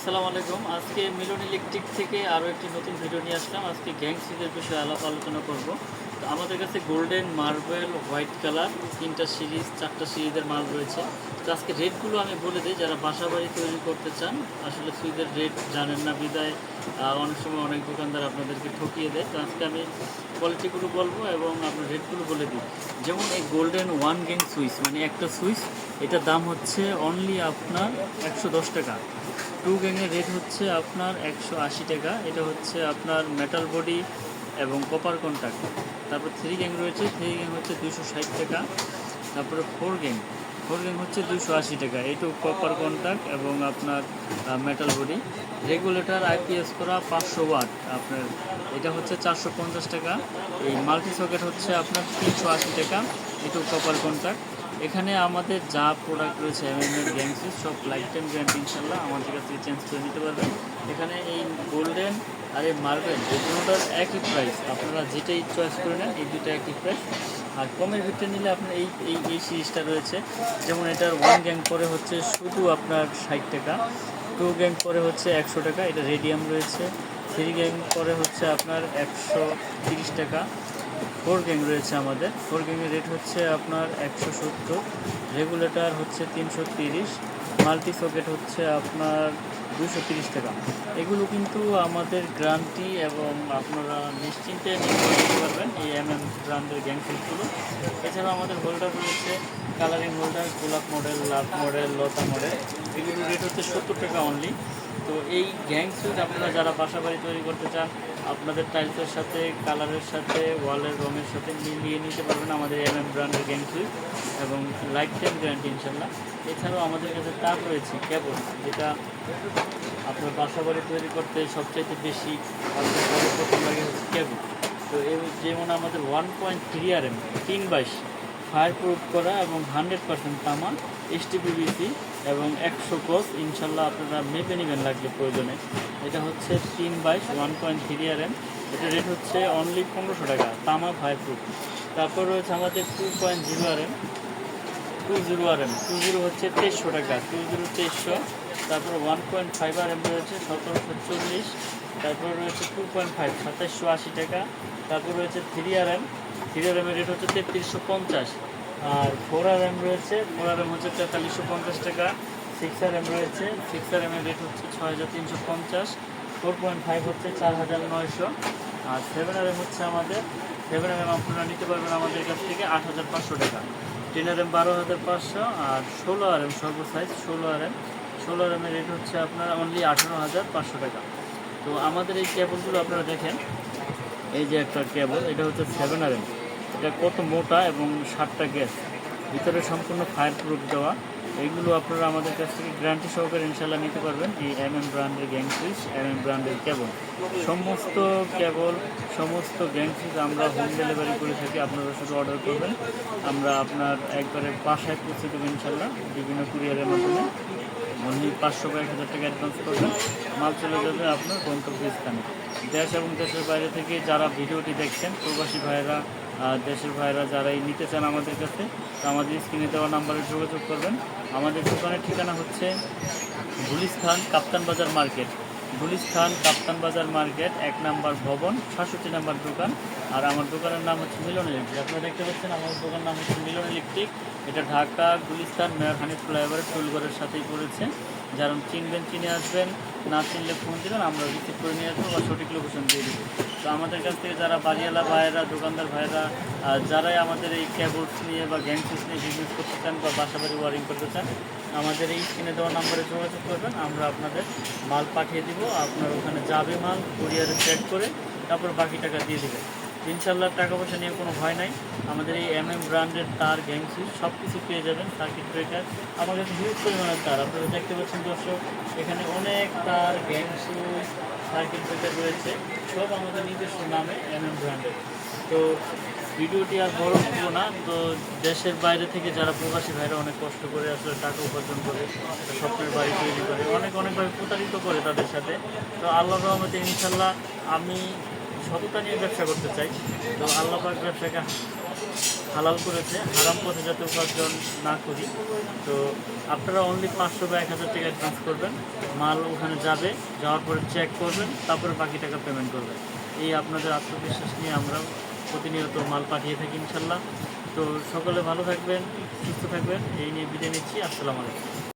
আসসালামু আলাইকুম। আজকে মিলন ইলেকট্রিক থেকে আরও একটি নতুন ভিডিও নিয়ে আসলাম। আজকে গ্যাং সিরিজের বিষয়ে আলাপ আলোচনা করব। তো আমাদের কাছে গোল্ডেন, মার্বেল, হোয়াইট কালার, তিনটা সিরিজ, চারটা সিরিজের মাল রয়েছে। তো আজকে রেটগুলো আমি বলে দিই, যারা বাসা বাড়ি তৈরি করতে চান, আসলে সুইদের রেট জানেন না, বিদায় অনেক সময় অনেক দোকানদার আপনাদেরকে ঠকিয়ে দেয়। তো আজকে আমি কোয়ালিটিগুলো বলব এবং আপনার রেটগুলো বলে দিই। যেমন এই গোল্ডেন ওয়ান গ্যাং সুইচ মানে একটা সুইচ এটার দাম হচ্ছে অনলি আপনার একশো দশ টাকা। টু গ্যাংয়ের রেট হচ্ছে আপনার একশো আশি টাকা। এটা হচ্ছে আপনার মেটাল বডি এবং কপার কন্ট্যাক্ট তারপর থ্রি গ্যাং রয়েছে। থ্রি গ্যাং হচ্ছে দুশো ষাট টাকা। তারপরে ফোর গ্যাং ফোর গ্যাং হচ্ছে দুশো আশি টাকা। এটু কপার কন্ট্যাক্ট এবং আপনার মেটাল বডি রেগুলেটর আইপিএস করা পাঁচশো ওয়াট আপনার। এটা হচ্ছে চারশো পঞ্চাশ টাকা। এই মাল্টি সকেট হচ্ছে আপনার তিনশো আশি টাকা। এটু কপার কন্ট্যাক্ট এখানে আমাদের যা প্রোডাক্ট রয়েছে এমএমএর গ্যাংসিস সব লাইফ টাইম গ্যারান্টি ইনশাল্লাহ আমাদের কাছ চেঞ্জ করে নিতে পারবেন। এখানে এই গোল্ডেন আর এই মার্বেল এই দুটোটার একই প্রাইস আপনারা যেটাই চয়েস করে নেন, এই দুটো একই প্রাইস আর কমের ভিতরে নিলে আপনার এই এই এই সিরিজটা রয়েছে। যেমন এটার ওয়ান গ্যাং পরে হচ্ছে শুধু আপনার ষাট টাকা টু গ্যাং পরে হচ্ছে একশো টাকা, এটা রেডিয়াম রয়েছে। থ্রি গ্যাং পরে হচ্ছে আপনার একশো তিরিশ টাকা। ফোর গ্যাং রয়েছে আমাদের। ফোর গ্যাংয়ের রেট হচ্ছে আপনার একশো সত্তর। রেগুলেটর হচ্ছে তিনশো তিরিশ। মাল্টি সকেট হচ্ছে আপনার দুশো তিরিশ টাকা। এগুলো কিন্তু আমাদের গ্রান্টি এবং আপনারা নিশ্চিন্তে করতে পারবেন এই এম এম ব্র্যান্ডের গ্যাং সুইচগুলো এছাড়াও আমাদের হোল্ডার রয়েছে কালারিং হোল্ডার গোলাপ মডেল লাভ মডেল লতা মডেল এগুলোর রেট হচ্ছে সত্তর টাকা অনলি তো এই গ্যাং সুইচ আপনারা যারা বাসা বাড়ি তৈরি করতে চান, আপনাদের টাইলসের সাথে কালারের সাথে ওয়ালের রঙের সাথে মিলিয়ে নিতে পারবেন আমাদের এম এম ব্র্যান্ডের গ্যাং সুইচ এবং লাইফ টাইম গ্যারান্টি ইনশাল্লাহ এছাড়াও আমাদের কাছে তার রয়েছে কেবল যেটা আপনার বাসা বাড়ি তৈরি করতে সবচাইতে বেশি সর্বপ্রথম লাগে হচ্ছে কেবল তো এই যেমন আমাদের one point three R M তিন বাইশ ফায়ার প্রুফ করা এবং হান্ড্রেড পার্সেন্ট তামা এসটিপিবিসি এবং একশো কোস ইনশাল্লাহ আপনারা মেপে নেবেন লাগবে প্রয়োজনে। এটা হচ্ছে তিন বাইশ one point three R M এটা রেট হচ্ছে অনলি পনেরোশো টাকা তামা ফায়ার প্রুফ তারপর রয়েছে আমাদের two point zero R M two zero R M two zero হচ্ছে তেইশশো টাকা টু জিরো তেইশশো। তারপর one point five R M রয়েছে সতেরোশো চল্লিশ। তারপর রয়েছে টু পয়েন্ট ফাইভ সাতাশশো আশি টাকা। তারপর রয়েছে three R M three R এমের rate হচ্ছে তেত্রিশশো পঞ্চাশ। আর ফোর আর এম রয়েছে। ফোর আর এম হচ্ছে তেতাল্লিশশো পঞ্চাশ টাকা। সিক্স আর এম রয়েছে। সিক্স আর এমের রেট হচ্ছে ছয় হাজার তিনশো পঞ্চাশ। ফোর পয়েন্ট ফাইভ হচ্ছে চার হাজার নয়শো। আর সেভেন আর এম হচ্ছে আমাদের সেভেন আর এম আপনারা নিতে পারবেন আমাদের কাছ থেকে আট হাজার পাঁচশো টাকা। টেন আর এম বারো হাজার পাঁচশো আর ষোলো আর এম সর্ব সাইজ ষোলো আর এম ষোলো আর এমের রেট হচ্ছে আপনার অনলি আঠারো হাজার পাঁচশো টাকা। তো আমাদের এই কেবলগুলো আপনারা দেখেন। এই যে একটা কেবল এটা হচ্ছে সেভেন আর এম এটা কত মোটা এবং সাতটা গ্যাস। ভিতরে সম্পূর্ণ ফায়ার প্রুফ দেওয়া। এইগুলো আপনারা আমাদের কাছ থেকে গ্যারান্টি সহকারে ইনশাল্লাহ নিতে পারবেন। এই এম এম ব্র্যান্ডের গ্যাং এম এম ব্র্যান্ডের কেবল সমস্ত কেবল সমস্ত গ্যাং আমরা হোম ডেলিভারি করে থাকি। আপনারা শুধু অর্ডার করবেন। আমরা আপনার একবারে বাসায় পৌঁছে দেবো ইনশাল্লাহ বিভিন্ন কুরিয়ারের মাধ্যমে। অনলি পাঁচশো কয়েক হাজার টাকা অ্যাডভান্স করবেন। মাল চলে যাবে আপনার গন্তব্য স্থানে দেশ এবং দেশের বাইরে থেকে যারা ভিডিওটি দেখছেন প্রবাসী ভাইয়েরা আহ, দেশের ভাইয়েরা যারা এই নিতে চান আমাদের কাছে তো আমাদের স্ক্রিনে দেওয়া নাম্বারে যোগাযোগ করবেন। আমাদের দোকানের ঠিকানা হচ্ছে গুলিস্থান কাপ্তান বাজার মার্কেট। গুলিস্থান কাপ্তান বাজার মার্কেট এক নাম্বার ভবন সাতষট্টি নাম্বার দোকান। আর আমার দোকানের নাম হচ্ছে মিলন ইলেকট্রিক। আপনারা দেখতে পাচ্ছেন আমার দোকানের নাম হচ্ছে মিলন ইলেকট্রিক। এটা ঢাকা গুলিস্তান মেয়র হানিফ ফ্লাইওভারের টুলঘরের সাথেই পড়েছে। যারা চিনবেন, চিনে আসবেন, না চিনলে ফোন দেবেন আমরা রিসিভ করে নিয়ে আসব বা সঠিক লোকেশন দিয়ে দেবো। তো আমাদের কাছ থেকে যারা বাড়িওয়ালা ভাইয়েরা, দোকানদার ভাইয়েরা যারাই আমাদের এই ক্যাবলস নিয়ে বা গ্যাংসিস নিয়ে বিজনেস করতে চান বা বাসা বাড়ি ওয়ারিং করতে চান, আমাদের এই কিনে দেওয়া নাম্বারে যোগাযোগ করবেন, আমরা আপনাদের মাল পাঠিয়ে দিব। আপনার ওখানে যাবে মাল কুরিয়ারে সেট করে তারপর বাকি টাকা দিয়ে দেবেন। ইনশাল্লাহ টাকা পয়সা নিয়ে কোনো ভয় নাই। আমাদের এই এম এম ব্র্যান্ডের তার গ্যাংসি সব কিছু পেয়ে যাবেন সার্কিট ব্রেকার আমার কাছে হিউজ পরিমাণের তার আপনারা দেখতে পাচ্ছেন দর্শক, এখানে অনেক তার গ্যাংসি সার্কিট ব্রেকার রয়েছে। সব আমাদের নিজস্ব নামে এম এম ব্র্যান্ডের তো ভিডিওটি আর বড় হব না। তো দেশের বাইরে থেকে যারা প্রবাসী ভাইরা অনেক কষ্ট করে আসলে টাকা উপার্জন করে, স্বপ্নের বাড়ি তৈরি করে, অনেক, অনেকভাবে প্রতারিত করে তাদের সাথে। তো আল্লাহ রহমতে ইনশাল্লাহ আমি সততা নিয়ে ব্যবসা করতে চাই। তো আল্লাহ পাক ব্যবসাকে হালাল করেছে, হারাম পথে যাতে উপার্জন না করি। তো আপনারা অনলি পাঁচশো বা এক হাজার টাকা অ্যাডভান্স করবেন। মাল ওখানে যাবে, যাওয়ার পরে চেক করবেন, তারপরে বাকি টাকা পেমেন্ট করবেন। এই আপনাদের আত্মবিশ্বাস নিয়ে আমরা প্রতিনিয়ত মাল পাঠিয়ে থাকি ইনশাল্লাহ। তো সকলে ভালো থাকবেন, সুস্থ থাকবেন। এই নিয়ে বিদায় নিচ্ছি। আসসালামু আলাইকুম।